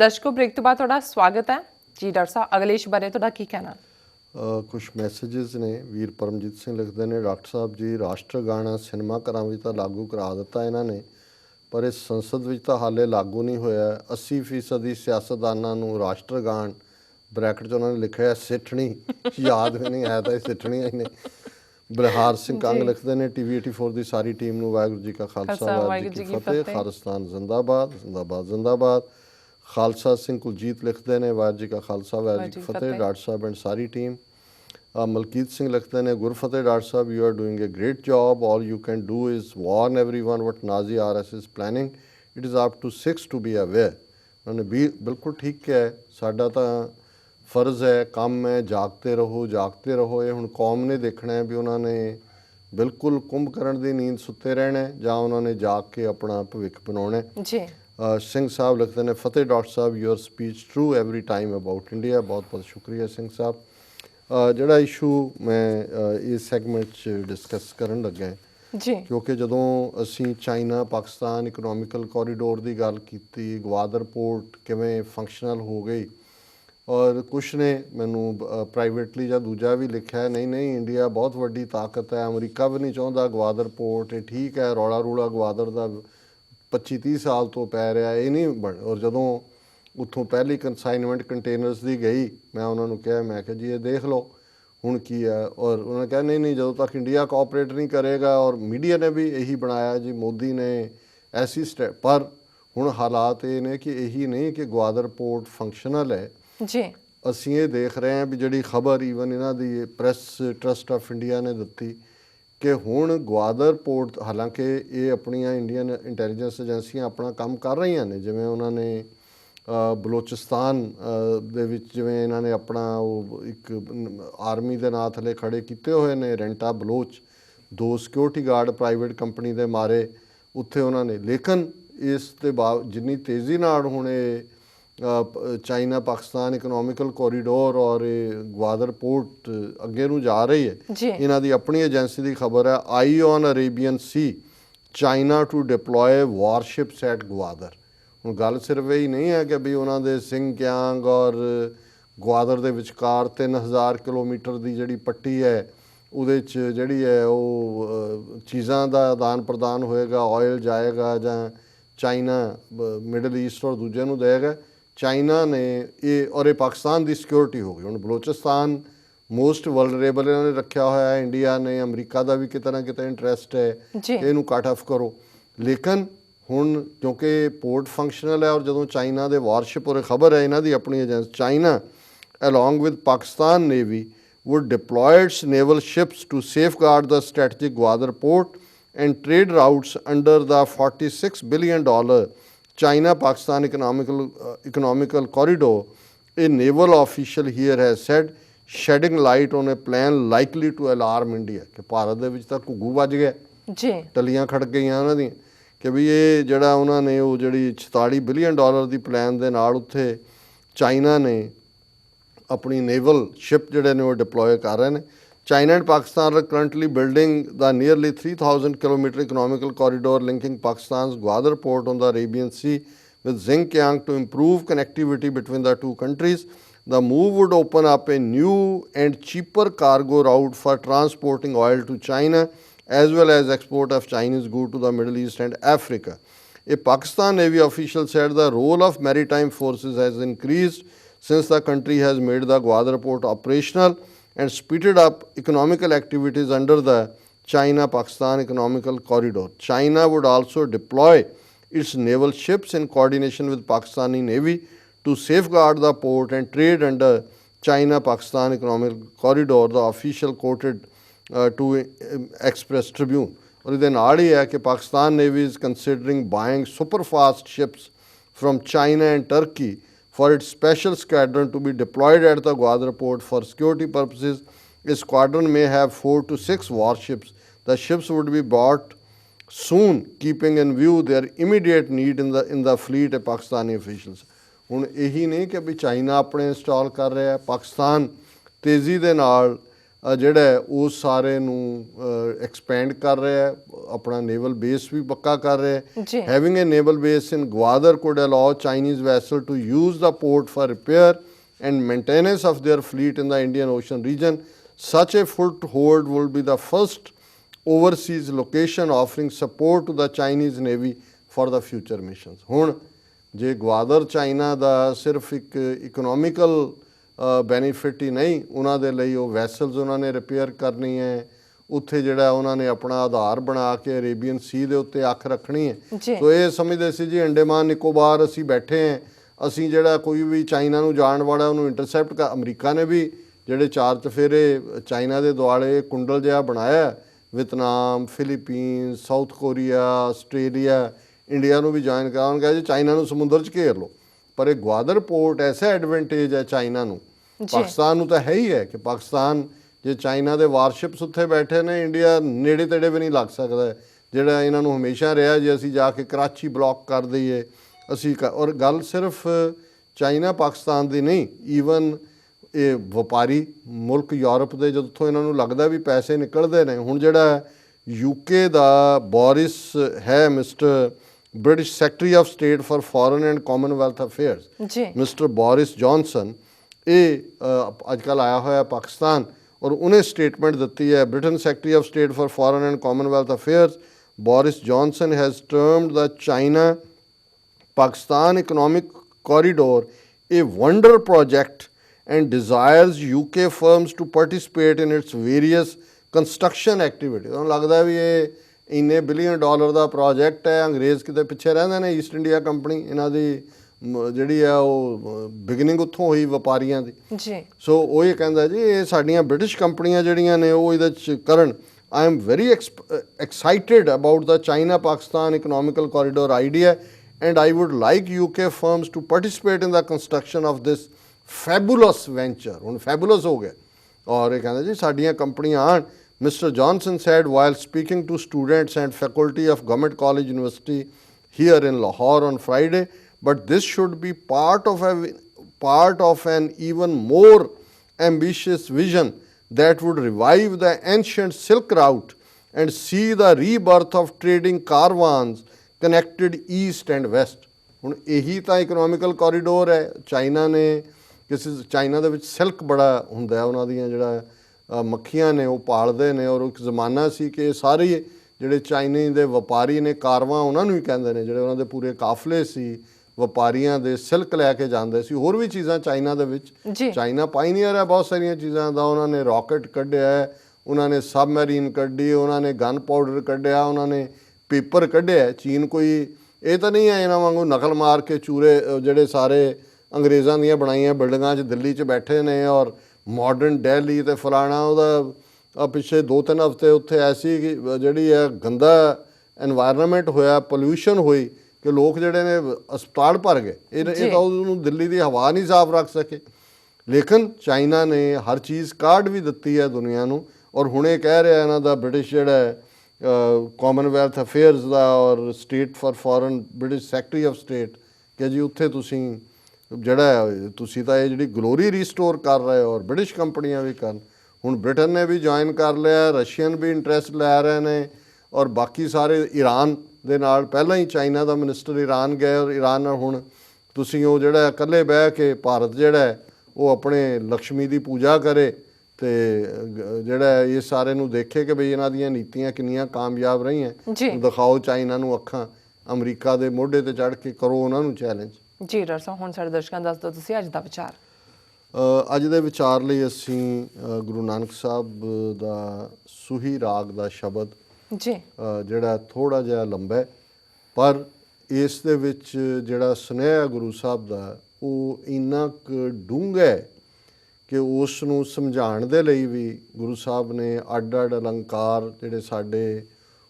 ਦਰਸ਼ਕੋ break ਤੋਂ ਬਾਅਦ ਤੁਹਾਡਾ ਸਵਾਗਤ ਹੈ। ਜੀ ਡਾਕਟਰ ਸਾਹਿਬ ਅਗਲੇ ਇਸ਼ ਬਾਰੇ ਤੁਹਾਡਾ ਕੀ ਕਹਿਣਾ? ਕੁਝ ਮੈਸੇजेस ਨੇ। ਵੀਰ ਪਰਮਜੀਤ ਸਿੰਘ ਲਿਖਦੇ ਨੇ ਡਾਕਟਰ ਸਾਹਿਬ ਜੀ ਰਾਸ਼ਟਰਗਾਨ ਸਿਨੇਮਾ ਘਰਾਂ ਵਿੱਚ ਤਾਂ ਲਾਗੂ ਕਰਾ ਦਿੱਤਾ ਇਹਨਾਂ ਨੇ ਪਰ ਇਸ ਸੰਸਦ ਵਿੱਚ ਤਾਂ ਹਾਲੇ ਲਾਗੂ ਨਹੀਂ ਹੋਇਆ। 80% ਦੀ ਸਿਆਸਤਦਾਨਾਂ ਨੂੰ ਰਾਸ਼ਟਰਗਾਨ ਬ੍ਰੈਕਟ 'ਚ ਉਹਨਾਂ ਨੇ ਲਿਖਿਆ ਸਿੱਠਣੀ। ਯਾਦ ਵੀ ਨਹੀਂ ਆਇਆ ਤਾਂ ਇਹ ਸਿੱਠਣੀਆਂ ਹੀ ਨੇ। ਬਲਹਾਰ ਸਿੰਘ ਕੰਗ ਲਿਖਦੇ ਨੇ ਟੀਵੀ 84 ਦੀ ਸਾਰੀ ਟੀਮ ਨੂੰ ਵਾਹਿਗੁਰੂ ਜੀ ਕਾ ਖਾਲਸਾ ਵਾਹਿਗੁਰੂ ਜੀ ਕੀ ਫਤਿਹ। ਖਾਲਿਸਤਾਨ ਜ਼ਿੰਦਾਬਾਦ ਜ਼ਿੰਦਾਬਾਦ ਜ਼ਿੰਦਾਬਾਦ। ਖਾਲਸਾ ਸਿੰਘ ਕੁਲਜੀਤ ਲਿਖਦੇ ਨੇ ਵਾਹਿਗੁਰੂ ਜੀ ਕਾ ਖਾਲਸਾ ਵਾਹਿਗੁਰੂ ਜੀ ਕੀ ਫਤਿਹ ਡਾਕਟਰ ਸਾਹਿਬ ਐਂਡ ਸਾਰੀ ਟੀਮ Uh, ਮਲਕੀਤ ਸਿੰਘ ਲਿਖਦੇ ਨੇ ਗੁਰਫਤਿਹ doctor Sahib you are doing a great job all you can do is warn everyone what Nazi RS is planning it is up to 6 to be aware ਉਹਨੇ ਵੀ ਬਿਲਕੁਲ ਠੀਕ ਕਿਹਾ ਹੈ ਸਾਡਾ ਤਾਂ ਫਰਜ਼ ਹੈ ਕੰਮ ਹੈ ਜਾਗਤੇ ਰਹੋ ਜਾਗਤੇ ਰਹੋ ਇਹ ਹੁਣ ਕੌਮ ਨੇ ਦੇਖਣਾ ਹੈ ਵੀ ਉਹਨਾਂ ਨੇ ਬਿਲਕੁਲ ਕੁੰਭਕਰਨ ਦੀ ਨੀਂਦ ਸੁੱਤੇ ਰਹਿਣਾ ਹੈ ਜਾਂ ਉਹਨਾਂ ਨੇ ਜਾਗ ਕੇ ਆਪਣਾ ਭਵਿੱਖ ਬਣਾਉਣਾ ਹੈ ਜੀ ਅ, ਸਿੰਘ ਸਾਹਿਬ ਲਿਖਦੇ ਨੇ ਫਤਿਹ doctor Sahib your speech true every time about India ਬਹੁਤ ਬਹੁਤ ਸ਼ੁਕਰੀਆ ਸਿੰਘ ਸਾਹਿਬ। ਜਿਹੜਾ ਇਸ਼ੂ ਮੈਂ ਇਸ ਸੈਗਮੈਂਟ 'ਚ ਡਿਸਕਸ ਕਰਨ ਲੱਗਾ ਹਾਂ, ਜੀ। ਕਿਉਂਕਿ ਜਦੋਂ ਅਸੀਂ ਚਾਈਨਾ ਪਾਕਿਸਤਾਨ ਇਕਨੋਮਿਕਲ ਕੋਰੀਡੋਰ ਦੀ ਗੱਲ ਕੀਤੀ ਗਵਾਦਰ ਪੋਰਟ ਕਿਵੇਂ ਫੰਕਸ਼ਨਲ ਹੋ ਗਈ ਔਰ ਕੁਛ ਨੇ ਮੈਨੂੰ ਪ੍ਰਾਈਵੇਟਲੀ ਜਾਂ ਦੂਜਾ ਵੀ ਲਿਖਿਆ ਨਹੀਂ ਨਹੀਂ ਇੰਡੀਆ ਬਹੁਤ ਵੱਡੀ ਤਾਕਤ ਹੈ ਅਮਰੀਕਾ ਵੀ ਨਹੀਂ ਚਾਹੁੰਦਾ ਗਵਾਦਰ ਪੋਰਟ ਠੀਕ ਹੈ ਰੌਲਾ ਰੂਲਾ ਗਵਾਦਰ ਦਾ 25 30 ਸਾਲ ਤੋਂ ਪੈ ਰਿਹਾ ਇਹ ਨਹੀਂ ਬਣ ਔਰ ਜਦੋਂ ਉੱਥੋਂ ਪਹਿਲੀ ਕੰਸਾਈਨਮੈਂਟ ਕੰਟੇਨਰਸ ਦੀ ਗਈ ਮੈਂ ਉਹਨਾਂ ਨੂੰ ਕਿਹਾ ਮੈਂ ਕਿਹਾ ਜੀ ਇਹ ਦੇਖ ਲਓ ਹੁਣ ਕੀ ਹੈ ਔਰ ਉਹਨਾਂ ਨੇ ਕਿਹਾ ਨਹੀਂ ਨਹੀਂ ਜਦੋਂ ਤੱਕ ਇੰਡੀਆ ਕੋਆਪਰੇਟ ਨਹੀਂ ਕਰੇਗਾ ਔਰ ਮੀਡੀਆ ਨੇ ਵੀ ਇਹੀ ਬਣਾਇਆ ਜੀ ਮੋਦੀ ਨੇ ਐਸੀ ਸਟੈਪ ਪਰ ਹੁਣ ਹਾਲਾਤ ਇਹ ਨੇ ਕਿ ਇਹੀ ਨਹੀਂ ਕਿ ਗਵਾਦਰ ਪੋਰਟ ਫੰਕਸ਼ਨਲ ਹੈ। ਜੀ। ਅਸੀਂ ਇਹ ਦੇਖ ਰਹੇ ਹਾਂ ਵੀ ਜਿਹੜੀ ਖਬਰ ਈਵਨ ਇਹਨਾਂ ਦੀ ਪ੍ਰੈਸ ਟਰਸਟ ਆਫ ਇੰਡੀਆ ਨੇ ਦਿੱਤੀ ਕਿ ਹੁਣ ਗਵਾਦਰ ਪੋਰਟ, ਹਾਲਾਂਕਿ ਇਹ ਆਪਣੀਆਂ ਇੰਡੀਅਨ ਇੰਟੈਲੀਜੈਂਸ ਏਜੰਸੀਆਂ ਆਪਣਾ ਕੰਮ ਕਰ ਰਹੀਆਂ ਨੇ, ਜਿਵੇਂ ਉਹਨਾਂ ਨੇ ਬਲੋਚਿਸਤਾਨ ਦੇ ਵਿੱਚ ਜਿਵੇਂ ਇਹਨਾਂ ਨੇ ਆਪਣਾ ਉਹ ਇੱਕ ਆਰਮੀ ਦੇ ਨਾਂ ਥੱਲੇ ਖੜੇ ਕੀਤੇ ਹੋਏ ਨੇ, ਰੈਂਟਾ ਬਲੋਚ, ਦੋ ਸਿਕਿਉਰਿਟੀ ਗਾਰਡ ਪ੍ਰਾਈਵੇਟ ਕੰਪਨੀ ਦੇ ਮਾਰੇ ਉੱਥੇ ਉਹਨਾਂ ਨੇ। ਲੇਕਿਨ ਇਸ ਦੇ ਬਾਵ ਜਿੰਨੀ ਤੇਜ਼ੀ ਨਾਲ ਹੁਣ ਇਹ ਚਾਈਨਾ ਪਾਕਿਸਤਾਨ ਇਕਨੋਮਿਕਲ ਕੋਰੀਡੋਰ ਔਰ ਗਵਾਦਰ ਪੋਰਟ ਅੱਗੇ ਨੂੰ ਜਾ ਰਹੀ ਹੈ। ਇਹਨਾਂ ਦੀ ਆਪਣੀ ਏਜੰਸੀ ਦੀ ਖਬਰ ਹੈ eye on Arabian Sea China to deploy warships at Gwadar. ਹੁਣ ਗੱਲ ਸਿਰਫ ਇਹ ਹੀ ਨਹੀਂ ਹੈ ਕਿ ਵੀ ਉਹਨਾਂ ਦੇ ਸਿੰਗਕਿਆਂਗ ਔਰ ਗਵਾਦਰ ਦੇ ਵਿਚਕਾਰ 3000 ਕਿਲੋਮੀਟਰ ਦੀ ਜਿਹੜੀ ਪੱਟੀ ਹੈ ਉਹਦੇ ਚ ਜਿਹੜੀ ਹੈ ਉਹ ਚੀਜ਼ਾਂ ਦਾ ਆਦਾਨ ਪ੍ਰਦਾਨ ਹੋਏਗਾ ਆਇਲ ਜਾਏਗਾ ਜਾਂ ਚਾਈਨਾ ਮਿਡਲ ਈਸਟ ਔਰ ਦੂਜੇ ਨੂੰ ਦੇਗਾ। ਚਾਈਨਾ ਨੇ ਇਹ ਔਰ ਇਹ ਪਾਕਿਸਤਾਨ ਦੀ ਸਿਕਿਉਰਿਟੀ ਹੋ ਗਈ। ਹੁਣ ਬਲੋਚਿਸਤਾਨ ਮੋਸਟ ਵਲਨਰੇਬਲ ਇਹਨਾਂ ਨੇ ਰੱਖਿਆ ਹੋਇਆ ਹੈ। ਇੰਡੀਆ ਨੇ ਅਮਰੀਕਾ ਦਾ ਵੀ ਕਿਤੇ ਨਾ ਕਿਤੇ ਇੰਟਰਸਟ ਹੈ। ਇਹਨੂੰ ਕੱਟ ਆਫ ਕਰੋ। ਲੇਕਿਨ ਹੁਣ ਕਿਉਂਕਿ ਪੋਰਟ ਫੰਕਸ਼ਨਲ ਹੈ ਔਰ ਜਦੋਂ ਚਾਈਨਾ ਦੇ ਵਾਰਸ਼ਿਪ ਔਰ ਖਬਰ ਹੈ ਇਹਨਾਂ ਦੀ ਆਪਣੀ agency China along with Pakistan Navy would deploy its naval ships to safeguard the strategic Gwadar port and trade routes under the 46 billion dollar China Pakistan economical uh, economical corridor a naval official here has said shedding light on a plan likely to alarm India ਕਿ ਭਾਰਤ ਦੇ ਵਿੱਚ ਤਾਂ ਘੁੱਗੂ ਵੱਜ ਗਿਆ ਜੀ ਟਲੀਆਂ ਖੜਕ ਗਈਆਂ ਉਹਨਾਂ ਦੀਆਂ ਕਿ ਵੀ ਇਹ ਜਿਹੜਾ ਉਹਨਾਂ ਨੇ ਉਹ ਜਿਹੜੀ 46 ਬਿਲੀਅਨ ਡਾਲਰ ਦੀ ਪਲਾਨ ਦੇ ਨਾਲ ਉੱਥੇ ਚਾਈਨਾ ਨੇ ਆਪਣੀ ਨੇਵਲ ਸ਼ਿਪ ਜਿਹੜੇ ਨੇ ਉਹ ਡਿਪਲੋਏ ਕਰ ਰਹੇ ਨੇ China and Pakistan are currently building the nearly 3,000 kilometer economical corridor linking Pakistan's Gwadar port on the Arabian Sea with Xinjiang to improve connectivity between the two countries. The move would open up a new and cheaper cargo route for transporting oil to China as well as export of Chinese goods to the Middle East and Africa. A Pakistan Navy official said the role of maritime forces has increased since the country has made the Gwadar port operational and speeded up economical activities under the China Pakistan Economical Corridor. China would also deploy its naval ships in coordination with Pakistani Navy to safeguard the port and trade under China Pakistan Economic Corridor, the official quoted uh, to um, Express Tribune. Or then, नाड़ी that Pakistan Navy is considering buying super fast ships from China and Turkey. For its special squadron to be deployed at the Gwadar port for security purposes. A squadron may have four to six warships. The ships would be bought soon, keeping in view their immediate need in the in the fleet. A Pakistani officials. ਹੁਣ ਇਹੀ ਨਹੀਂ ਕਿ ਵੀ China ਆਪਣੇ install ਕਰ ਰਿਹਾ ਹੈ ਪਾਕਿਸਤਾਨ ਤੇਜ਼ੀ ਦੇ ਨਾਲ ਅ, ਜਿਹੜਾ ਉਹ ਸਾਰੇ ਨੂੰ ਐਕਸਪੈਂਡ ਕਰ ਰਿਹਾ ਹੈ ਆਪਣਾ ਨੇਵਲ ਬੇਸ ਵੀ ਪੱਕਾ ਕਰ ਰਿਹਾ ਹੈ ਜੀ Having a naval base in Gwadar could allow Chinese vessel to use the port for repair and maintenance of their fleet in the Indian Ocean region. Such a foothold would be the first overseas location offering support to the Chinese Navy for the future missions. ਹੁਣ ਜੇ ਗਵਾਦਰ China ਦਾ ਸਿਰਫ ਇੱਕ economical benefit ਹੀ ਨਹੀਂ ਉਹਨਾਂ ਦੇ ਲਈ ਉਹ vessels ਉਹਨਾਂ ਨੇ ਰਿਪੇਅਰ ਕਰਨੀ ਹੈ ਉੱਥੇ ਜਿਹੜਾ ਉਹਨਾਂ ਨੇ ਆਪਣਾ ਆਧਾਰ ਬਣਾ ਕੇ ਅਰੇਬੀਅਨ ਸੀ ਦੇ ਉੱਤੇ ਅੱਖ ਰੱਖਣੀ ਹੈ। ਸੋ ਇਹ ਸਮਝਦੇ ਸੀ ਜੀ ਅੰਡੇਮਾਨ ਨਿਕੋਬਾਰ ਅਸੀਂ ਬੈਠੇ ਹਾਂ ਅਸੀਂ ਜਿਹੜਾ ਕੋਈ ਵੀ ਚਾਈਨਾ ਨੂੰ ਜਾਣ ਵਾਲਾ ਉਹਨੂੰ ਇੰਟਰਸੈਪਟ ਕਰ ਅਮਰੀਕਾ ਨੇ ਵੀ ਜਿਹੜੇ ਚਾਰ ਚਫੇਰੇ ਚਾਈਨਾ ਦੇ ਦੁਆਲੇ ਕੁੰਡਲ ਜਿਹਾ ਬਣਾਇਆ। Vietnam Philippine South Korea Australia India ਨੂੰ ਵੀ ਜੁਆਇਨ ਕਰਾਉਣਗੇ ਜੀ ਚਾਈਨਾ ਨੂੰ ਸਮੁੰਦਰ 'ਚ ਘੇਰ ਲਓ ਪਰ ਇਹ ਗਵਾਦਰ ਪੋਰਟ ਐਸਾ ਐਡਵਾਂਟੇਜ ਹੈ ਚਾਈਨਾ ਨੂੰ। ਪਾਕਿਸਤਾਨ ਨੂੰ ਤਾਂ ਹੈ ਹੀ ਹੈ ਕਿ ਪਾਕਿਸਤਾਨ ਜੇ ਚਾਈਨਾ ਦੇ ਵਾਰਸ਼ਿਪਸ ਉੱਥੇ ਬੈਠੇ ਨੇ ਇੰਡੀਆ ਨੇੜੇ ਤੇੜੇ ਵੀ ਨਹੀਂ ਲੱਗ ਸਕਦਾ। ਜਿਹੜਾ ਇਹਨਾਂ ਨੂੰ ਹਮੇਸ਼ਾ ਰਿਹਾ ਜੇ ਅਸੀਂ ਜਾ ਕੇ ਕਰਾਚੀ ਬਲੌਕ ਕਰ ਦਈਏ ਅਸੀਂ ਔਰ ਗੱਲ ਸਿਰਫ ਚਾਈਨਾ ਪਾਕਿਸਤਾਨ ਦੀ ਨਹੀਂ ਈਵਨ ਇਹ ਵਪਾਰੀ ਮੁਲਕ ਯੂਰਪ ਦੇ ਜਦੋਂ ਇਹਨਾਂ ਨੂੰ ਲੱਗਦਾ ਵੀ ਪੈਸੇ ਨਿਕਲਦੇ ਨੇ। ਹੁਣ ਜਿਹੜਾ ਯੂਕੇ ਦਾ ਬੋਰਿਸ ਹੈ mister British secretary of state for foreign and commonwealth affairs ਜੀ। ਮਿਸਟਰ ਬੋਰਿਸ ਜੌਨਸਨ ਇਹ ਅੱਜ ਕੱਲ ਆਇਆ ਹੋਇਆ ਪਾਕਿਸਤਾਨ ਔਰ ਉਹਨੇ ਸਟੇਟਮੈਂਟ ਦਿੱਤੀ ਹੈ Britain secretary of state for foreign and commonwealth affairs Boris Johnson has termed the China Pakistan economic corridor a wonder project and desires UK firms to participate in its various construction activities. ਉਹਨੂੰ ਲੱਗਦਾ ਵੀ ਇਹ ਇੰਨੇ billion dollar ਦਾ project ਹੈ, ਅੰਗਰੇਜ਼ ਕਿਤੇ ਪਿੱਛੇ ਰਹਿੰਦੇ ਨੇ ਈਸਟ ਇੰਡੀਆ ਕੰਪਨੀ ਇਹਨਾਂ ਦੀ ਜਿਹੜੀ ਆ ਉਹ ਬਿਗਨਿੰਗ ਉੱਥੋਂ ਹੋਈ ਵਪਾਰੀਆਂ ਦੀ। ਜੀ। ਸੋ ਉਹ ਇਹ ਕਹਿੰਦਾ ਜੀ ਇਹ ਸਾਡੀਆਂ ਬ੍ਰਿਟਿਸ਼ ਕੰਪਨੀਆਂ ਜਿਹੜੀਆਂ ਨੇ ਉਹ ਇਹਦੇ ਚ ਕਰਨ। I am very excited about the China Pakistan economical corridor idea and I would like UK firms to participate in the construction of this fabulous venture ਹੁਣ ਫੈਬੂਲਸ ਹੋ ਗਿਆ। ਔਰ ਇਹ ਕਹਿੰਦਾ ਜੀ ਸਾਡੀਆਂ ਕੰਪਨੀਆਂ ਆਣ। Mister Johnson said while speaking to students and faculty of government college university here in Lahore on Friday, but this should be part of a part of an even more ambitious vision that would revive the ancient Silk Route and see the rebirth of trading caravans connected east and west. ਹੁਣ ਇਹੀ ਤਾਂ economical corridor ਹੈ China ਨੇ ਕਿਸੇ China ਦੇ ਵਿੱਚ silk ਬੜਾ ਹੁੰਦਾ ਹੈ ਉਹਨਾਂ ਦੀਆਂ ਜਿਹੜਾ ਅ, ਮੱਖੀਆਂ ਨੇ ਉਹ ਪਾਲਦੇ ਨੇ ਔਰ ਇੱਕ ਜ਼ਮਾਨਾ ਸੀ ਕਿ ਇਹ ਸਾਰੇ ਹੀ ਜਿਹੜੇ ਚਾਈਨੀ ਦੇ ਵਪਾਰੀ ਨੇ ਕਾਰਵਾਂ ਉਹਨਾਂ ਨੂੰ ਹੀ ਕਹਿੰਦੇ ਨੇ ਜਿਹੜੇ ਉਹਨਾਂ ਦੇ ਪੂਰੇ ਕਾਫਲੇ ਸੀ ਵਪਾਰੀਆਂ ਦੇ ਸਿਲਕ ਲੈ ਕੇ ਜਾਂਦੇ ਸੀ ਹੋਰ ਵੀ ਚੀਜ਼ਾਂ ਚਾਈਨਾ ਦੇ ਵਿੱਚ। ਚਾਈਨਾ ਪਾਇਨੀਅਰ ਹੈ ਬਹੁਤ ਸਾਰੀਆਂ ਚੀਜ਼ਾਂ ਦਾ ਉਹਨਾਂ ਨੇ ਰਾਕਟ ਕੱਢਿਆ ਹੈ ਉਹਨਾਂ ਨੇ ਸਬਮਰੀਨ ਕੱਢੀ ਉਹਨਾਂ ਨੇ ਗਨ ਪਾਊਡਰ ਕੱਢਿਆ ਉਹਨਾਂ ਨੇ ਪੇਪਰ ਕੱਢਿਆ ਚੀਨ ਕੋਈ ਇਹ ਤਾਂ ਨਹੀਂ ਹੈ ਇਹਨਾਂ ਵਾਂਗੂ ਨਕਲ ਮਾਰ ਕੇ ਚੂਰੇ ਜਿਹੜੇ ਸਾਰੇ ਅੰਗਰੇਜ਼ਾਂ ਦੀਆਂ ਬਣਾਈਆਂ ਬਿਲਡਿੰਗਾਂ 'ਚ ਦਿੱਲੀ 'ਚ ਬੈਠੇ ਨੇ ਔਰ ਮਾਡਰਨ ਦਿੱਲੀ ਤੇ ਫਲਾਣਾ ਉਹਦਾ ਆ ਪਿਛੇ 2-3 ਹਫ਼ਤੇ ਉੱਥੇ ਐਸੀ ਜਿਹੜੀ ਹੈ ਗੰਦਾ এনवायरमेंट ਹੋਇਆ ਪੋਲੂਸ਼ਨ ਹੋਈ ਕਿ ਲੋਕ ਜਿਹੜੇ ਨੇ ਹਸਪਤਾਲ ਭਰ ਗਏ। ਇਹ। ਇਹ ਤਾਂ ਉਹਨੂੰ ਦਿੱਲੀ ਦੀ ਹਵਾ ਨਹੀਂ ਸਾਫ਼ ਰੱਖ ਸਕੇ। ਲੇਕਿਨ ਚਾਈਨਾ ਨੇ ਹਰ ਚੀਜ਼ ਕਾਰਡ ਵੀ ਦਿੱਤੀ ਹੈ ਦੁਨੀਆ ਨੂੰ। ਔਰ ਹੁਣੇ ਕਹਿ ਰਿਹਾ ਇਹਨਾਂ ਦਾ ਬ੍ਰਿਟਿਸ਼ ਜਿਹੜਾ ਹੈ ਕਾਮਨਵੈਲਥ ਅਫੇਅਰਸ ਦਾ ਔਰ state for foreign British secretary of state ਕਿ ਜੀ ਉੱਥੇ ਤੁਸੀਂ ਜਿਹੜਾ ਤੁਸੀਂ ਤਾਂ ਇਹ ਜਿਹੜੀ ਗਲੋਰੀ ਰੀਸਟੋਰ ਕਰ ਰਹੇ ਹੋ ਔਰ ਬ੍ਰਿਟਿਸ਼ ਕੰਪਨੀਆਂ ਵੀ ਕਰਨ। ਹੁਣ ਬ੍ਰਿਟਨ ਨੇ ਵੀ ਜੁਆਇਨ ਕਰ ਲਿਆ ਰਸ਼ੀਅਨ ਵੀ ਇੰਟਰਸਟ ਲੈ ਰਹੇ ਨੇ ਔਰ ਬਾਕੀ ਸਾਰੇ ਈਰਾਨ ਦੇ ਨਾਲ ਪਹਿਲਾਂ ਹੀ ਚਾਈਨਾ ਦਾ ਮਿਨਿਸਟਰ ਈਰਾਨ ਗਏ ਔਰ ਈਰਾਨ ਨਾਲ ਹੁਣ ਤੁਸੀਂ ਉਹ ਜਿਹੜਾ ਇਕੱਲੇ ਬਹਿ ਕੇ ਭਾਰਤ ਜਿਹੜਾ ਹੈ, ਉਹ ਆਪਣੇ ਲక్ష్ਮੀ ਦੀ ਪੂਜਾ ਕਰੇ ਤੇ ਜਿਹੜਾ ਇਹ ਸਾਰੇ ਨੂੰ ਦੇਖੇ ਕਿ ਬਈ ਇਹਨਾਂ ਦੀਆਂ ਨੀਤੀਆਂ ਕਿੰਨੀਆਂ ਕਾਮਯਾਬ ਰਹੀਆਂ। ਦਿਖਾਓ ਚਾਈਨਾ ਨੂੰ ਅੱਖਾਂ ਅਮਰੀਕਾ ਦੇ ਮੋਢੇ ਤੇ ਚੜ੍ਹ ਕੇ ਕਰੋ ਉਹਨਾਂ ਨੂੰ ਚੈਲੰਜ ਜੀ ਸਾਹਿਬ ਹੁਣ ਸਾਡੇ ਦਰਸ਼ਕਾਂ ਦੱਸ ਦਿਓ ਤੁਸੀਂ ਅੱਜ ਦਾ ਵਿਚਾਰ। ਅੱਜ ਦੇ ਵਿਚਾਰ ਲਈ ਅਸੀਂ ਗੁਰੂ ਨਾਨਕ ਸਾਹਿਬ ਦਾ ਸੁਹੀ ਰਾਗ ਦਾ ਸ਼ਬਦ ਜੀ। ਜਿਹੜਾ ਥੋੜਾ ਜਿਹਾ ਲੰਬਾ ਹੈ, ਪਰ ਇਸ ਦੇ ਵਿੱਚ ਜਿਹੜਾ ਸੁਨੇਹਾ ਗੁਰੂ ਸਾਹਿਬ ਦਾ, ਉਹ ਇੰਨਾ ਕੁ ਡੂੰਘਾ ਹੈ ਕਿ ਉਸ ਨੂੰ ਸਮਝਾਉਣ ਦੇ ਲਈ ਵੀ ਗੁਰੂ ਸਾਹਿਬ ਨੇ ਅੱਡ-ਅੱਡ ਅਲੰਕਾਰ ਜਿਹੜੇ ਸਾਡੇ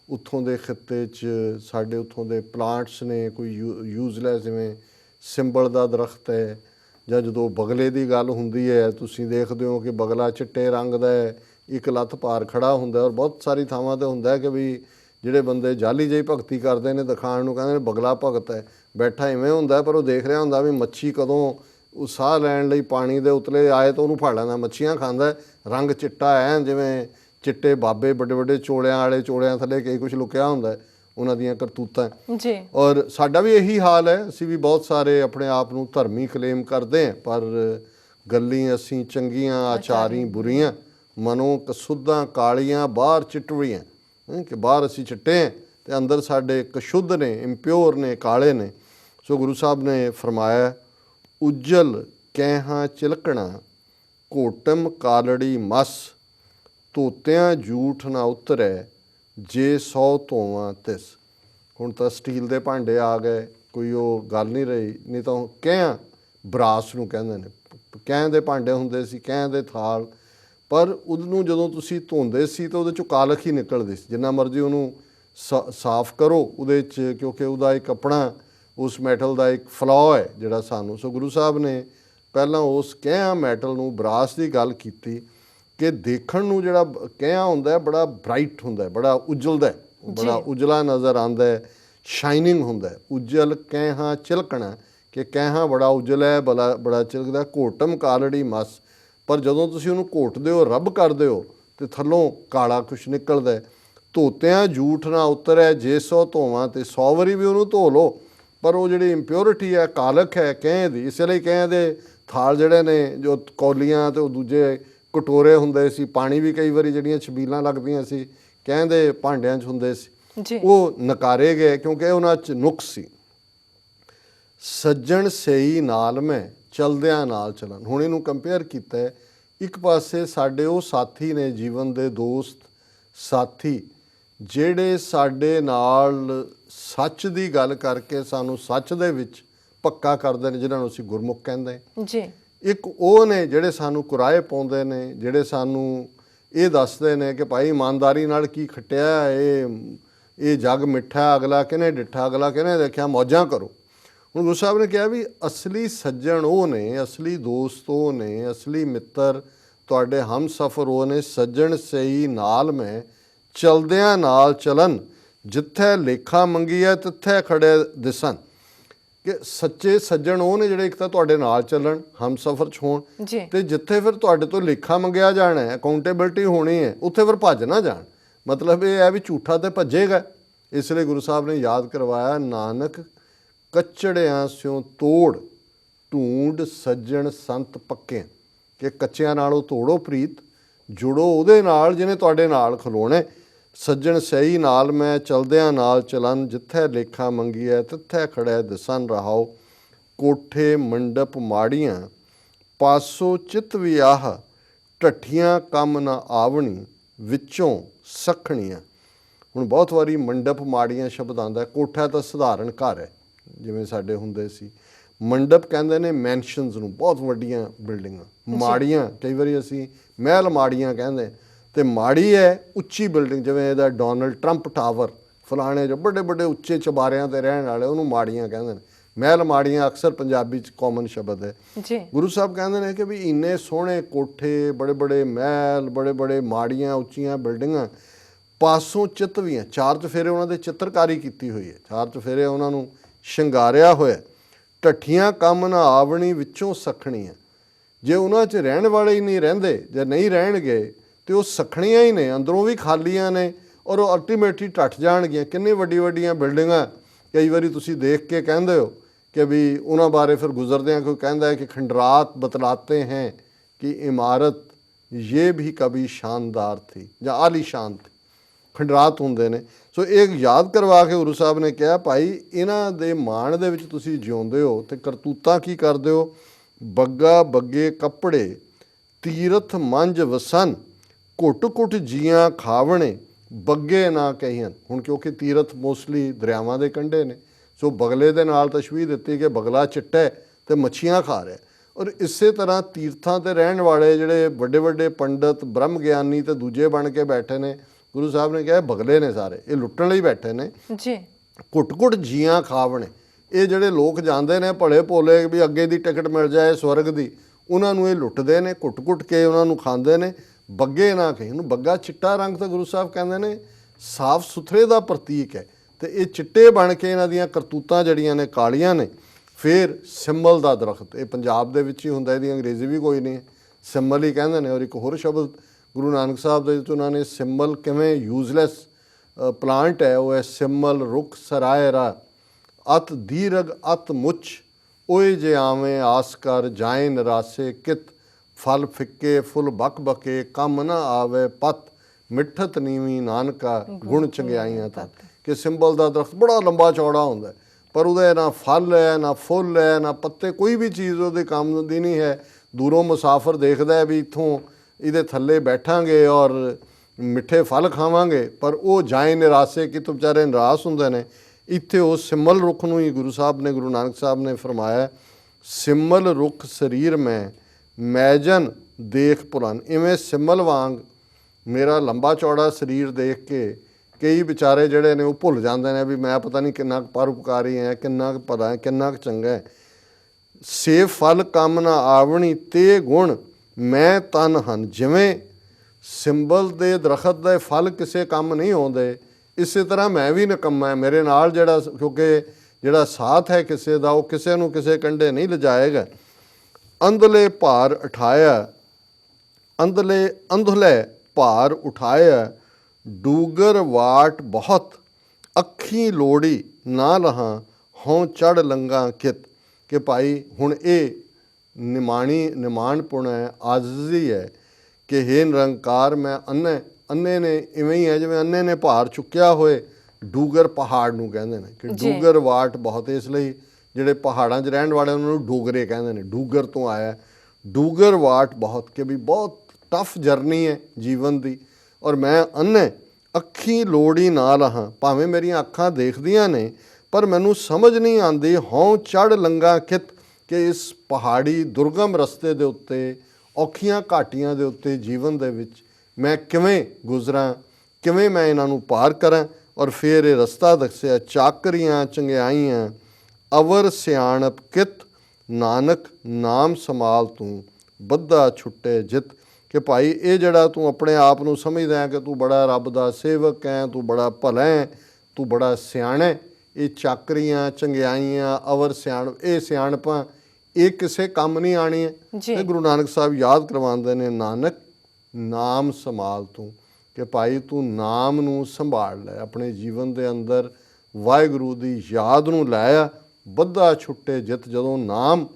ਉੱਥੋਂ ਦੇ ਖਿੱਤੇ 'ਚ, ਸਾਡੇ ਉੱਥੋਂ ਦੇ ਪਲਾਂਟਸ ਨੇ, ਕੋਈ ਯੂਜ਼ਲੈਸ ਜਿਵੇਂ ਸਿੰਬਲ ਦਾ ਦਰਖਤ ਹੈ ਜਾਂ ਜਦੋਂ ਬਗਲੇ ਦੀ ਗੱਲ ਹੁੰਦੀ ਹੈ, ਤੁਸੀਂ ਦੇਖਦੇ ਹੋ ਕਿ ਬਗਲਾ ਚਿੱਟੇ ਰੰਗ ਦਾ ਹੈ ਇੱਕ ਲੱਤ ਪਾਰ ਖੜਾ ਹੁੰਦਾ ਔਰ ਬਹੁਤ ਸਾਰੀ ਥਾਵਾਂ ਤੇ ਹੁੰਦਾ ਕਿ ਵੀ ਜਿਹੜੇ ਬੰਦੇ ਜਾਲੀ ਜਿਹੀ ਭਗਤੀ ਕਰਦੇ ਨੇ ਦਿਖਾਣ ਨੂੰ ਕਹਿੰਦੇ ਨੇ ਬਗਲਾ ਭਗਤ ਹੈ ਬੈਠਾ ਇਵੇਂ ਹੁੰਦਾ ਪਰ ਉਹ ਦੇਖ ਰਿਹਾ ਹੁੰਦਾ ਵੀ ਮੱਛੀ ਕਦੋਂ ਉਹ ਸਾਹ ਲੈਣ ਲਈ ਪਾਣੀ ਦੇ ਉਤਲੇ ਆਏ ਤਾਂ ਉਹਨੂੰ ਫੜ ਲੈਂਦਾ ਮੱਛੀਆਂ ਖਾਂਦਾ ਰੰਗ ਚਿੱਟਾ ਐ ਜਿਵੇਂ ਚਿੱਟੇ ਬਾਬੇ ਵੱਡੇ ਵੱਡੇ ਚੋਲਿਆਂ ਵਾਲੇ ਚੋਲਿਆਂ ਥੱਲੇ ਕਈ ਕੁਝ ਲੁਕਿਆ ਹੁੰਦਾ ਉਹਨਾਂ ਦੀਆਂ ਕਰਤੂਤਾਂ ਜੀ। ਔਰ ਸਾਡਾ ਵੀ ਇਹੀ ਹਾਲ ਹੈ ਅਸੀਂ ਵੀ ਬਹੁਤ ਸਾਰੇ ਆਪਣੇ ਆਪ ਨੂੰ ਧਰਮੀ ਕਲੇਮ ਕਰਦੇ ਹਾਂ ਪਰ ਗੱਲੀ ਅਸੀਂ ਚੰਗੀਆਂ ਆਚਾਰੀ। ਬੁਰੀਆਂ। ਮਨੋਂ ਕਸੁੱਧਾਂ ਕਾਲੀਆਂ ਬਾਹਰ ਚਿੱਟਵੀਆਂ। ਕਿ ਬਾਹਰ ਅਸੀਂ ਚਿੱਟੇ ਹਾਂ ਤੇ ਅੰਦਰ ਸਾਡੇ ਕਸ਼ੁੱਧ ਨੇ ਇੰਪਿਓਰ ਨੇ, ਕਾਲੇ ਨੇ। ਸੋ ਗੁਰੂ ਸਾਹਿਬ ਨੇ ਫਰਮਾਇਆ, ਉਜਲ ਕਹਿਹਾਂ ਚਿਲਕਣਾ ਕੋਟਮ ਕਾਲੜੀ ਮਸ, ਤੋਤਿਆਂ ਝੂਠ ਨਾ ਉਤਰੈ, ਜੇ ਸੌ ਧੋਵਾਂ ਤਿਸ। ਹੁਣ ਤਾਂ ਸਟੀਲ ਦੇ ਭਾਂਡੇ ਆ ਗਏ, ਕੋਈ ਉਹ ਗੱਲ ਨਹੀਂ ਰਹੀ। ਨਹੀਂ ਤਾਂ ਕਹਿਆਂ ਬਰਾਸ ਨੂੰ ਕਹਿੰਦੇ ਨੇ। ਕਹਿ ਦੇ ਭਾਂਡੇ ਹੁੰਦੇ ਸੀ, ਕਹਿ ਦੇ ਥਾਲ। ਪਰ ਉਹਨੂੰ ਜਦੋਂ ਤੁਸੀਂ ਧੋਂਦੇ ਸੀ ਤਾਂ ਉਹਦੇ ਚੋਂ ਕਾਲਖ ਹੀ ਨਿਕਲਦੀ ਸੀ। ਜਿੰਨਾ ਮਰਜ਼ੀ ਉਹਨੂੰ ਸਾਫ਼ ਕਰੋ ਉਹਦੇ ਚ ਕਿਉਂਕਿ ਉਹਦਾ ਇੱਕ ਆਪਣਾ ਉਸ ਮੈਟਲ ਦਾ ਇੱਕ ਫਲੋ ਹੈ ਜਿਹੜਾ ਸਾਨੂੰ। ਸੋ ਗੁਰੂ ਸਾਹਿਬ ਨੇ ਪਹਿਲਾਂ ਉਸ ਕਹਿਆਂ ਮੈਟਲ ਨੂੰ ਬਰਾਸ ਦੀ ਗੱਲ ਕੀਤੀ ਕਿ ਦੇਖਣ ਨੂੰ ਜਿਹੜਾ ਕਹਿਆਂ ਹੁੰਦਾ ਹੈ ਬੜਾ ਬ੍ਰਾਈਟ ਹੁੰਦਾ ਹੈ ਬੜਾ ਉਜਲਦਾ ਹੈ। ਬੜਾ ਉਜਲਾ ਨਜ਼ਰ ਆਉਂਦਾ ਹੈ ਸ਼ਾਈਨਿੰਗ ਹੁੰਦਾ ਹੈ। ਉਜਲ ਕਹਿਹਾਂ ਚਿਲਕਣਾ ਕਿ ਕਹਿਹਾਂ ਬੜਾ ਉਜਲ ਹੈ ਬੜਾ ਬੜਾ ਚਿਲਕਦਾ ਘੋਟਮ ਕਾਲੜੀ ਮਸ ਪਰ ਜਦੋਂ ਤੁਸੀਂ ਉਹਨੂੰ ਘੋਟਦੇ ਹੋ ਰੱਬ ਕਰਦੇ ਹੋ ਤੇ ਥੱਲੋਂ ਕਾਲਾ ਕੁਛ ਨਿਕਲਦਾ ਹੈ। ਧੋਤਿਆਂ ਝੂਠ ਨਾ ਉਤਰੈ ਜੇ ਸੋ ਧੋਵਾਂ ਤੇ 100 ਵਾਰੀ ਵੀ ਉਹਨੂੰ ਧੋ ਲਓ। ਪਰ ਉਹ ਜਿਹੜੀ ਇੰਪਿਉਰਿਟੀ ਹੈ ਕਾਲਖ ਹੈ ਕਹਿ ਦੀ ਇਸ ਲਈ ਕਹਿ ਦੇ ਥਾਲ ਜਿਹੜੇ ਨੇ ਜੋ ਕੌਲੀਆਂ ਤੇ ਉਹ ਦੂਜੇ ਕਟੋਰੇ ਹੁੰਦੇ ਸੀ ਪਾਣੀ ਵੀ ਕਈ ਵਾਰੀ ਜਿਹੜੀਆਂ ਛਬੀਲਾਂ ਲੱਗਦੀਆਂ ਸੀ ਕਹਿੰਦੇ ਭਾਂਡਿਆਂ 'ਚ ਹੁੰਦੇ ਸੀ। ਉਹ ਨਕਾਰੇ ਗਏ ਕਿਉਂਕਿ ਉਹਨਾਂ 'ਚ ਨੁਕਸ ਸੀ। ਸੱਜਣ ਸਈ ਨਾਲ ਮੈਂ ਚਲਦਿਆਂ ਨਾਲ ਚੱਲਣ। ਹੁਣ ਇਹਨੂੰ ਕੰਪੇਅਰ ਕੀਤਾ ਹੈ ਇੱਕ ਪਾਸੇ ਸਾਡੇ ਉਹ ਸਾਥੀ ਨੇ ਜੀਵਨ ਦੇ ਦੋਸਤ ਸਾਥੀ ਜਿਹੜੇ ਸਾਡੇ ਨਾਲ ਸੱਚ ਦੀ ਗੱਲ ਕਰਕੇ ਸਾਨੂੰ ਸੱਚ ਦੇ ਵਿੱਚ ਪੱਕਾ ਕਰਦੇ ਨੇ ਜਿਨ੍ਹਾਂ ਨੂੰ ਅਸੀਂ ਗੁਰਮੁਖ ਕਹਿੰਦੇ ਜੀ। ਇੱਕ ਉਹ ਨੇ ਜਿਹੜੇ ਸਾਨੂੰ ਕੁਰਾਏ ਪਾਉਂਦੇ ਨੇ ਜਿਹੜੇ ਸਾਨੂੰ ਇਹ ਦੱਸਦੇ ਨੇ ਕਿ ਭਾਈ ਇਮਾਨਦਾਰੀ ਨਾਲ ਕੀ ਖਟਿਆ ਇਹ ਇਹ ਜੱਗ ਮਿੱਠਾ ਅਗਲਾ ਕਿਨੇ ਡਿੱਠਾ ਅਗਲਾ ਕਿਨੇ ਦੇਖਿਆ ਮੌਜਾਂ ਕਰੋ। ਹੁਣ ਗੁਰੂ ਸਾਹਿਬ ਨੇ ਕਿਹਾ ਵੀ ਅਸਲੀ ਸੱਜਣ ਉਹ ਨੇ ਅਸਲੀ ਦੋਸਤ ਉਹ ਨੇ ਅਸਲੀ ਮਿੱਤਰ ਤੁਹਾਡੇ ਹਮ ਸਫਰ ਉਹ ਨੇ ਸੱਜਣ ਸਈ ਨਾਲ ਮੈਂ ਚਲਦਿਆਂ ਨਾਲ ਚਲਨ ਜਿੱਥੇ ਲੇਖਾ ਮੰਗੀ ਹੈ ਤਿੱਥੇ ਖੜੇ ਦਿਸਨ। ਕਿ ਸੱਚੇ ਸੱਜਣ ਉਹ ਨੇ ਜਿਹੜੇ ਇੱਕ ਤਾਂ ਤੁਹਾਡੇ ਨਾਲ ਚੱਲਣ ਹਮ ਸਫਰ ਚ ਹੋਣ ਤੇ ਜਿੱਥੇ ਫਿਰ ਤੁਹਾਡੇ ਤੋਂ ਲੇਖਾ ਮੰਗਿਆ ਜਾਣਾ ਹੈ ਅਕਾਊਂਟੇਬਿਲਟੀ ਹੋਣੀ ਹੈ ਉੱਥੇ ਫਿਰ ਭੱਜ ਨਾ ਜਾਣ। ਮਤਲਬ ਇਹ ਹੈ ਵੀ ਝੂਠਾ ਤੇ ਭੱਜੇਗਾ। ਇਸ ਲਈ ਗੁਰੂ ਸਾਹਿਬ ਨੇ ਯਾਦ ਕਰਵਾਇਆ ਨਾਨਕ ਕੱਚੜਿਆਂ ਸਿਓ ਤੋੜ, ਢੂੰਡ ਸੱਜਣ ਸੰਤ ਪੱਕੇ। ਕਿ ਕੱਚਿਆਂ ਨਾਲੋਂ ਤੋੜੋ ਪ੍ਰੀਤ, ਜੁੜੋ ਉਹਦੇ ਨਾਲ ਜਿਹਨੇ ਤੁਹਾਡੇ ਨਾਲ ਖਲੋਣਾ। ਸੱਜਣ ਸਹੀ ਨਾਲ ਮੈਂ ਚਲਦਿਆਂ ਨਾਲ ਚਲਨ, ਜਿੱਥੇ ਲੇਖਾ ਮੰਗੀ ਤਿੱਥੇ ਖੜੈ ਦਿਸਨ ਰਹਾਓ ਕੋਠੇ ਮੰਡਪ ਮਾੜੀਆਂ, ਪਾਸੋ ਚਿਤ ਵਿਆਹ ਟੱਠੀਆਂ ਕੰਮ ਨਾ ਆਵਣੀ, ਵਿੱਚੋਂ ਸਖਣੀਆਂ। ਹੁਣ ਬਹੁਤ ਵਾਰੀ ਮੰਡਪ ਮਾੜੀਆਂ ਸ਼ਬਦ ਆਂਦਾ ਕੋਠਾ ਤਾਂ ਸਧਾਰਨ ਘਰ ਹੈ ਜਿਵੇਂ ਸਾਡੇ ਹੁੰਦੇ ਸੀ। ਮੰਡਪ ਕਹਿੰਦੇ ਨੇ ਮੈਂਸ਼ਨਸ ਨੂੰ ਬਹੁਤ ਵੱਡੀਆਂ ਬਿਲਡਿੰਗਾਂ ਮਾੜੀਆਂ ਕਈ ਵਾਰੀ ਅਸੀਂ ਮਹਿਲ ਮਾੜੀਆਂ ਕਹਿੰਦੇ। ਤੇ ਮਾੜੀ ਹੈ ਉੱਚੀ ਬਿਲਡਿੰਗ ਜਿਵੇਂ ਇਹਦਾ ਡੋਨਲਡ ਟਰੰਪ ਟਾਵਰ ਫਲਾਣੇ ਜੋ ਵੱਡੇ ਵੱਡੇ ਉੱਚੇ ਚਬਾਰਿਆਂ ਤੇ ਰਹਿਣ ਵਾਲੇ ਉਹਨੂੰ ਮਾੜੀਆਂ ਕਹਿੰਦੇ ਨੇ। ਮਹਿਲ ਮਾੜੀਆਂ ਅਕਸਰ ਪੰਜਾਬੀ ਚ ਕਾਮਨ ਸ਼ਬਦ ਹੈ। ਜੀ। ਗੁਰੂ ਸਾਹਿਬ ਕਹਿੰਦੇ ਨੇ ਕਿ ਵੀ ਇੰਨੇ ਸੋਹਣੇ ਕੋਠੇ ਬੜੇ ਬੜੇ ਮਹਿਲ ਬੜੇ ਬੜੇ ਮਾੜੀਆਂ ਉੱਚੀਆਂ ਬਿਲਡਿੰਗਾਂ ਪਾਸੋਂ ਚਿੱਤ ਵੀ ਹੈ। ਚਾਰ ਚਫੇਰੇ ਉਹਨਾਂ ਦੇ ਚਿੱਤਰਕਾਰੀ ਕੀਤੀ ਹੋਈ ਹੈ। ਚਾਰ ਚਫੇਰੇ ਉਹਨਾਂ ਨੂੰ ਸ਼ਿੰਗਾਰਿਆ ਹੋਇਆ। ਹੈ। ਢੱਠੀਆਂ ਕੰਮ ਨਾ ਆਵਣੀ ਵਿੱਚੋਂ ਸਖਣੀਆਂ। ਜੇ ਉਹਨਾਂ 'ਚ ਰਹਿਣ ਵਾਲੇ ਹੀ ਨਹੀਂ ਰਹਿੰਦੇ, ਜਾਂ ਨਹੀਂ ਰਹਿਣਗੇ, ਤੇ ਉਹ ਸਖਣੀਆਂ ਹੀ ਨੇ, ਅੰਦਰੋਂ ਵੀ ਖਾਲੀਆਂ ਨੇ ਔਰ ਉਹ ਅਲਟੀਮੇਟਲੀ ਟੱਟ ਜਾਣਗੀਆਂ। ਕਿੰਨੀ ਵੱਡੀ ਵੱਡੀਆਂ ਬਿਲਡਿੰਗਾਂ ਕਈ ਵਾਰੀ ਤੁਸੀਂ ਦੇਖ ਕੇ ਕਹਿੰਦੇ ਹੋ ਕਿ ਵੀ ਉਹਨਾਂ ਬਾਰੇ ਫਿਰ ਗੁਜ਼ਰਦਿਆਂ ਕੋਈ ਕਹਿੰਦਾ ਹੈ ਕਿ ਖੰਡਰਾਤ ਬਤਲਾਤੇ ਹੈ ਕਿ ਇਮਾਰਤ ਇਹ ਵੀ ਕभी ਸ਼ਾਨਦਾਰ ਥੀ ਜਾਂ ਆਲੀਸ਼ਾਨ ਥੀ। ਖੰਡਰਾਤ ਹੁੰਦੇ ਨੇ। ਸੋ ਇਹ ਯਾਦ ਕਰਵਾ ਕੇ ਗੁਰੂ ਸਾਹਿਬ ਨੇ ਕਿਹਾ, ਭਾਈ, ਇਹਨਾਂ ਦੇ ਮਾਣ ਦੇ ਵਿੱਚ ਤੁਸੀਂ ਜਿਉਂਦੇ ਹੋ ਤੇ ਕਰਤੂਤਾਂ ਕੀ ਕਰਦੇ ਹੋ? ਬੱਗਾ, ਬੱਗੇ, ਕੱਪੜੇ, ਤੀਰਥ ਮੰਜ ਵਸਨ ਘੁੱਟ ਘੁੱਟ ਜੀਆਂ ਖਾਵਣੇ, ਬੱਗੇ ਨਾ ਕਹਿਣ ਹੁਣ ਕਿਉਂਕਿ ਤੀਰਥ ਮੋਸਟਲੀ ਦਰਿਆਵਾਂ ਦੇ ਕੰਢੇ ਨੇ, ਸੋ ਬਗਲੇ ਦੇ ਨਾਲ ਤਸ਼ਵੀਹ ਦਿੱਤੀ ਕਿ ਬਗਲਾ ਚਿੱਟਾ ਹੈ ਤੇ ਮੱਛੀਆਂ ਖਾ ਰਿਹਾ ਔਰ ਇਸੇ ਤਰ੍ਹਾਂ ਤੀਰਥਾਂ ਤੇ ਰਹਿਣ ਵਾਲੇ ਜਿਹੜੇ ਵੱਡੇ ਵੱਡੇ ਪੰਡਤ ਬ੍ਰਹਮ ਗਿਆਨੀ ਤੇ ਦੂਜੇ ਬਣ ਕੇ ਬੈਠੇ ਨੇ ਗੁਰੂ ਸਾਹਿਬ ਨੇ ਕਿਹਾ ਬਗਲੇ ਨੇ ਸਾਰੇ ਇਹ ਲੁੱਟਣ ਲਈ ਬੈਠੇ ਨੇ। ਜੀ। ਘੁੱਟ-ਘੁੱਟ ਜੀਆਂ ਖਾਵਣੇ ਇਹ ਜਿਹੜੇ ਲੋਕ ਜਾਂਦੇ ਨੇ ਭਲੇ ਭੋਲੇ ਵੀ ਅੱਗੇ ਦੀ ਟਿਕਟ ਮਿਲ ਜਾਏ ਸਵਰਗ ਦੀ ਉਹਨਾਂ ਨੂੰ ਇਹ ਲੁੱਟਦੇ ਨੇ ਘੁੱਟ-ਘੁੱਟ ਕੇ ਉਹਨਾਂ ਨੂੰ ਖਾਂਦੇ ਨੇ। ਬੱਗੇ ਨਾ ਕਹੇ ਇਹਨੂੰ ਬੱਗਾ ਚਿੱਟਾ ਰੰਗ ਤਾਂ ਗੁਰੂ ਸਾਹਿਬ ਕਹਿੰਦੇ ਨੇ ਸਾਫ਼ ਸੁਥਰੇ ਦਾ ਪ੍ਰਤੀਕ ਹੈ। ਤੇ ਇਹ ਚਿੱਟੇ ਬਣ ਕੇ ਇਹਨਾਂ ਦੀਆਂ ਕਰਤੂਤਾਂ ਜਿਹੜੀਆਂ ਨੇ ਕਾਲੀਆਂ ਨੇ ਫਿਰ ਸਿੰਬਲ ਦਾ ਦਰਖਤ ਇਹ ਪੰਜਾਬ ਦੇ ਵਿੱਚ ਹੀ ਹੁੰਦਾ ਇਹਦੀ ਅੰਗਰੇਜ਼ੀ ਵੀ ਕੋਈ ਨਹੀਂ ਸਿੰਬਲ ਹੀ ਕਹਿੰਦੇ ਨੇ ਔਰ ਇੱਕ ਹੋਰ ਸ਼ਬਦ ਗੁਰੂ ਨਾਨਕ ਸਾਹਿਬ ਦੇ ਵਿੱਚ ਉਹਨਾਂ ਨੇ ਸਿੰਬਲ ਕਿਵੇਂ ਯੂਜ਼ਲੈਸ ਪਲਾਂਟ ਹੈ ਉਹ ਹੈ ਸਿੰਬਲ ਰੁੱਖ ਸਰਾਇਰਾ ਅਤ ਦੀਰਗ ਅਤ ਮੁੱਚ ਓਏ ਜੇ ਆਵੇਂ ਆਸ ਕਰ ਜਾਏ ਨਰਾਸੇ ਕਿਤ ਫਲ ਫਿੱਕੇ ਫੁੱਲ ਬਕ ਬਕੇ ਕੰਮ ਨਾ ਆਵੇ ਪਤ ਮਿੱਠਤ ਨੀਵੀਂ ਨਾਨਕਾ ਗੁਣ ਚੰਗਿਆਈਆਂ ਤਤ। ਕਿ ਸਿੰਬਲ ਦਾ ਦਰਖਤ ਬੜਾ ਲੰਬਾ ਚੌੜਾ ਹੁੰਦਾ ਪਰ ਉਹਦੇ ਨਾ ਫਲ ਹੈ ਨਾ ਫੁੱਲ ਹੈ ਨਾ ਪੱਤੇ ਕੋਈ ਵੀ ਚੀਜ਼ ਉਹਦੇ ਕੰਮ ਦੀ ਨਹੀਂ ਹੈ। ਦੂਰੋਂ ਮੁਸਾਫਰ ਦੇਖਦਾ ਹੈ ਵੀ ਇੱਥੋਂ ਇਹਦੇ ਥੱਲੇ ਬੈਠਾਂਗੇ ਔਰ ਮਿੱਠੇ ਫਲ ਖਾਵਾਂਗੇ, ਪਰ ਉਹ ਜਾਏ ਨਿਰਾਸੇ ਕਿ ਤੁਮ ਵਿਚਾਰੇ ਨਿਰਾਸ਼ ਹੁੰਦੇ ਨੇ। ਇੱਥੇ ਉਹ ਸਿਮਲ ਰੁੱਖ ਨੂੰ ਹੀ ਗੁਰੂ ਸਾਹਿਬ ਨੇ, ਗੁਰੂ ਨਾਨਕ ਸਾਹਿਬ ਨੇ ਫਰਮਾਇਆ, ਸਿਮਲ ਰੁੱਖ ਸਰੀਰ ਮੈਂ ਮੈਜਨ ਦੇਖ ਪੁਰਨ। ਇਵੇਂ ਸਿਮਲ ਵਾਂਗ ਮੇਰਾ ਲੰਬਾ ਚੌੜਾ ਸਰੀਰ ਦੇਖ ਕੇ ਕਈ ਵਿਚਾਰੇ ਜਿਹੜੇ ਨੇ ਉਹ ਭੁੱਲ ਜਾਂਦੇ ਨੇ ਵੀ ਮੈਂ ਪਤਾ ਨਹੀਂ ਕਿੰਨਾ ਕੁ ਪਰਉਪਕਾਰੀ ਹੈ, ਕਿੰਨਾ ਕੁ ਭਲਾ ਹੈ, ਕਿੰਨਾ ਕੁ ਚੰਗਾ ਹੈ। ਸੇ ਫਲ ਕੰਮ ਨਾ ਆਵਣੀ, ਤੇ ਗੁਣ ਮੈਂ ਤਨ ਹਨ। ਜਿਵੇਂ ਸਿੰਬਲ ਦੇ ਦਰਖਤ ਦੇ ਫਲ ਕਿਸੇ ਕੰਮ ਨਹੀਂ ਆਉਂਦੇ, ਇਸੇ ਤਰ੍ਹਾਂ ਮੈਂ ਵੀ ਨਿਕੰਮਾ ਹੈ। ਮੇਰੇ ਨਾਲ ਜਿਹੜਾ ਕਿਉਂਕਿ ਜਿਹੜਾ ਸਾਥ ਹੈ ਕਿਸੇ ਦਾ, ਉਹ ਕਿਸੇ ਨੂੰ ਕਿਸੇ ਕੰਡੇ ਨਹੀਂ ਲਿਜਾਏਗਾ। ਅੰਧਲੇ ਭਾਰ ਉਠਾਇਆ, ਅੰਧਲੇ ਅੰਧਲੇ ਭਾਰ ਉਠਾਇਆ, ਡੂਗਰ ਵਾਟ ਬਹੁਤ, ਅੱਖੀ ਲੋੜੀ ਨਾ ਲਹਾਂ, ਹਉ ਚੜ ਲੰਗਾ ਕਿਤ। ਕਿ ਭਾਈ ਹੁਣ ਇਹ ਨਿਮਾਣੀ ਨਿਮਾਣਪੁਣ ਹੈ ਆਜ਼ਜ਼ੀ ਹੈ ਕਿ ਹੇ ਨਿਰੰਕਾਰ ਮੈਂ ਅੰਨੇ ਅੰਨੇ ਨੇ ਇਵੇਂ ਹੀ ਹੈ ਜਿਵੇਂ ਅੰਨੇ ਨੇ ਭਾਰ ਚੁੱਕਿਆ ਹੋਏ ਡੂਗਰ ਪਹਾੜ ਨੂੰ ਕਹਿੰਦੇ ਨੇ ਕਿ। ਡੂਗਰ ਵਾਟ ਬਹੁਤ ਇਸ ਲਈ ਜਿਹੜੇ ਪਹਾੜਾਂ 'ਚ ਰਹਿਣ ਵਾਲੇ ਉਹਨਾਂ ਨੂੰ ਡੂਗਰੇ ਕਹਿੰਦੇ ਨੇ ਡੂਗਰ ਤੋਂ ਆਇਆ ਡੂਗਰ ਵਾਟ ਬਹੁਤ ਕਿ ਵੀ ਬਹੁਤ ਟਫ ਜਰਨੀ ਹੈ ਜੀਵਨ ਦੀ ਔਰ ਮੈਂ ਅੰਨੇ ਅੱਖੀ ਲੋੜੀ ਨਾ ਰਹਾ ਭਾਵੇਂ ਮੇਰੀਆਂ ਅੱਖਾਂ ਦੇਖਦੀਆਂ ਨੇ ਪਰ ਮੈਨੂੰ ਸਮਝ ਨਹੀਂ ਆਉਂਦੀ ਹਉ ਚੜ ਲੰਗਾ ਕਿਤ ਕਿ ਇਸ ਪਹਾੜੀ ਦੁਰਗਮ ਰਸਤੇ ਦੇ ਉੱਤੇ, ਔਖੀਆਂ ਘਾਟੀਆਂ ਦੇ ਉੱਤੇ ਜੀਵਨ ਦੇ ਵਿੱਚ ਮੈਂ ਕਿਵੇਂ ਗੁਜ਼ਰਾਂ, ਕਿਵੇਂ ਮੈਂ ਇਹਨਾਂ ਨੂੰ ਪਾਰ ਕਰਾਂ ਔਰ ਫਿਰ ਇਹ ਰਸਤਾ ਦੱਸਿਆ, ਚਾਕਰੀਆਂ, ਚੰਗਿਆਈਆਂ, ਅਵਰ ਸਿਆਣਪ ਕਿਤ, ਨਾਨਕ ਨਾਮ ਸਮਾਲ ਤੂੰ, ਬੱਧਾ ਛੁੱਟੇ ਜਿਤ, ਕਿ ਭਾਈ ਇਹ ਜਿਹੜਾ ਤੂੰ ਆਪਣੇ ਆਪ ਨੂੰ ਸਮਝਦਾ ਹੈ ਕਿ ਤੂੰ ਬੜਾ ਰੱਬ ਦਾ ਸੇਵਕ ਹੈ, ਤੂੰ ਬੜਾ ਭਲਾ ਹੈ, ਤੂੰ ਬੜਾ ਸਿਆਣਾ ਹੈ, ਇਹ ਚਾਕਰੀਆਂ, ਚੰਗਿਆਈਆਂ, ਅਵਰ ਸਿਆਣ, ਇਹ ਸਿਆਣਪਾਂ ਇਹ ਕਿਸੇ ਕੰਮ ਨਹੀਂ ਆਣੀ ਹੈ। ਤੇ ਗੁਰੂ ਨਾਨਕ ਸਾਹਿਬ ਯਾਦ ਕਰਵਾਉਂਦੇ ਨੇ ਨਾਨਕ ਨਾਮ ਸੰਭਾਲ ਤੂੰ ਕਿ ਭਾਈ ਤੂੰ ਨਾਮ ਨੂੰ ਸੰਭਾਲ ਲੈ ਆਪਣੇ ਜੀਵਨ ਦੇ ਅੰਦਰ ਵਾਹਿਗੁਰੂ ਦੀ ਯਾਦ ਨੂੰ ਲੈ ਆ ਬੱਧਾ ਛੁੱਟੇ ਜਿਤ ਜਦੋਂ ਨਾਮ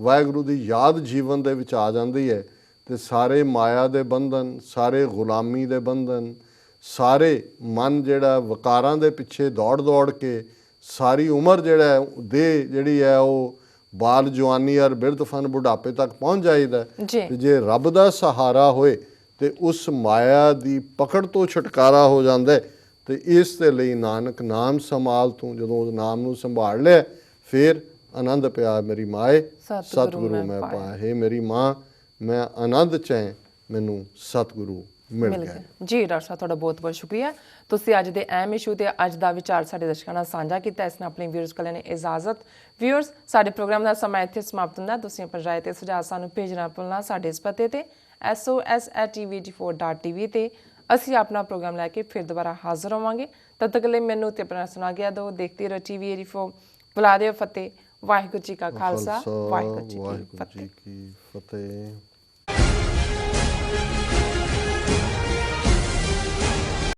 ਵਾਹਿਗੁਰੂ ਦੀ ਯਾਦ ਜੀਵਨ ਦੇ ਵਿੱਚ ਆ ਜਾਂਦੀ ਹੈ ਤੇ ਸਾਰੇ ਮਾਇਆ ਦੇ ਬੰਧਨ ਸਾਰੇ ਗੁਲਾਮੀ ਦੇ ਬੰਧਨ ਸਾਰੇ ਮਨ ਜਿਹੜਾ ਵਕਾਰਾਂ ਦੇ ਪਿੱਛੇ ਦੌੜ ਦੌੜ ਕੇ ਸਾਰੀ ਉਮਰ ਜਿਹੜਾ ਦੇ ਜਿਹੜੀ ਹੈ ਉਹ ਬਾਲ ਜਵਾਨੀ ਔਰ ਬਿਰਧ ਫਨ ਬੁਢਾਪੇ ਤੱਕ ਪਹੁੰਚ ਜਾਈਦਾ। ਤੇ ਜੇ ਰੱਬ ਦਾ ਸਹਾਰਾ ਹੋਏ ਤੇ ਉਸ ਮਾਇਆ ਦੀ ਪਕੜ ਤੋਂ ਛੁਟਕਾਰਾ ਹੋ ਜਾਂਦਾ ਤੇ ਇਸ ਦੇ ਲਈ ਨਾਨਕ ਨਾਮ ਸੰਭਾਲ ਤੂੰ। ਜਦੋਂ ਉਸ ਨਾਮ ਨੂੰ ਸੰਭਾਲ ਲਿਆ ਫਿਰ ਆਨੰਦ ਪਿਆ ਮੇਰੀ ਮਾਏ। ਸਤਿਗੁਰੂ ਮੈਂ। ਪਾਇਆ। ਹੈ ਮੇਰੀ ਮਾਂ ਮੈਂ ਆਨੰਦ ਚੈ ਮੈਨੂੰ ਸਤਿਗੁਰੂ ਮਿਲ ਗਿਆ। ਜੀ ਡਾਕਟਰ ਸਾਹਿਬ ਤੁਹਾਡਾ ਬਹੁਤ ਬਹੁਤ ਸ਼ੁਕਰੀਆ। ਤੁਸੀਂ ਅੱਜ ਦੇ ਅਹਿਮ ਇਸ਼ੂ ਤੇ ਅੱਜ ਦਾ ਵਿਚਾਰ ਸਾਡੇ ਦਰਸ਼ਕਾਂ ਨਾਲ ਸਾਂਝਾ ਕੀਤਾ। ਇਸ ਨਾਲ ਆਪਣੇ ਵੀਅਰਸ ਕੋਲ ਨੇ ਇਜਾਜ਼ਤ। ਵੀਅਰਸ ਸਾਡੇ ਪ੍ਰੋਗਰਾਮ ਦਾ ਸਮਾਂ ਇੱਥੇ ਸਮਾਪਤ ਹੁੰਦਾ। ਤੁਸੀਂ ਆਪਣੀ ਰਾਏ ਤੇ ਸੁਝਾਅ ਸਾਨੂੰ ਭੇਜਣਾ ਭੁੱਲਣਾ ਸਾਡੇ ਇਸ ਪਤੇ ਤੇ sos@tvg4.tv ਤੇ। ਅਸੀਂ ਆਪਣਾ ਪ੍ਰੋਗਰਾਮ ਲੈ ਕੇ ਫਿਰ ਦੁਬਾਰਾ ਹਾਜ਼ਰ ਹੋਵਾਂਗੇ। ਤਦ ਤੱਕ ਲਈ ਮੈਨੂੰ ਤੇ ਆਪਣਾ ਸੁਣਾ ਗਿਆ ਦੋ ਦੇਖਦੇ ਰਹੋ ਟੀਵੀ 84 ਬੁਲਾ ਦਿਓ ਫਤਿਹ। ਵਾਹਿਗੁਰੂ ਜੀ ਕਾ ਖਾਲਸਾ। ਵਾਹਿਗੁਰੂ ਜੀ ਕੀ ਫਤਿਹ।